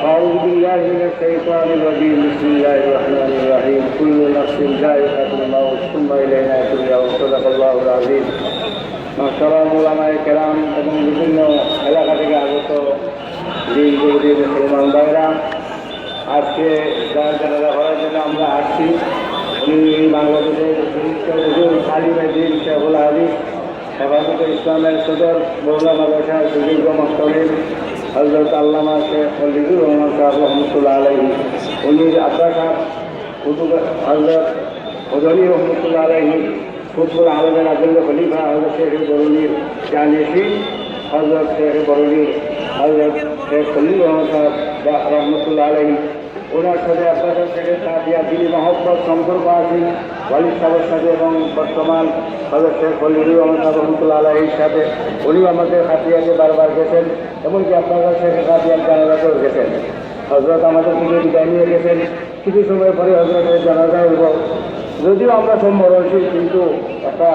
أعوذ بالله من الشيطان الرجيم بسم الله الرحمن الرحيم كل نفس ذائقة الموت ثم إلينا ترجعون صدق الله العظيم মাসালাম ওলামায় কেরাম এবং বিভিন্ন এলাকা থেকে আগত দিন যুবতী মুসলমান ভাইরা আজকে যার জানাজা করার জন্য আমরা আসছি উনি বাংলাদেশের আলিমে দিন শেখুল আলী হেফাজত ইসলামের সদর মৌলা মাদ্রাসার সুযোগ্য মস্তলিম হজরত আল্লামা শেখ ফলিদুর রহমান সাহেব রহমতুল্লাহ আলহী উনি সাহেব কুতুব হজরত হজনী রহমতুল্লাহ আলহী কুতুবুল আলমের আজল খলিফা হজরত শেখ বরুণীর জানিয়েছি হজরত শেখ বরুণীর হজরত শেখ খলিল রহমান সাহেব রহমতুল্লাহ আলহী ওনার সাথে আপনাদের থেকে সাথিয়া যিনি মহব্বত সম্পর্ক আছেন ওয়ালিদ সাহেবের সাথে এবং বর্তমান খলিলুর রহমান সাহেব রহমতুল্লাহ আলহীর সাথে উনিও আমাদের খাতিয়াকে বারবার গেছেন এমনকি আপনারা শেখ খাতিয়ার জানাজাতেও গেছেন। হজরত আমাদের থেকে বিদায় নিয়ে গেছেন। কিছু সময় পরে হজরতের জানাজা হইব যদিও আমরা সম্মরণশীল কিন্তু একটা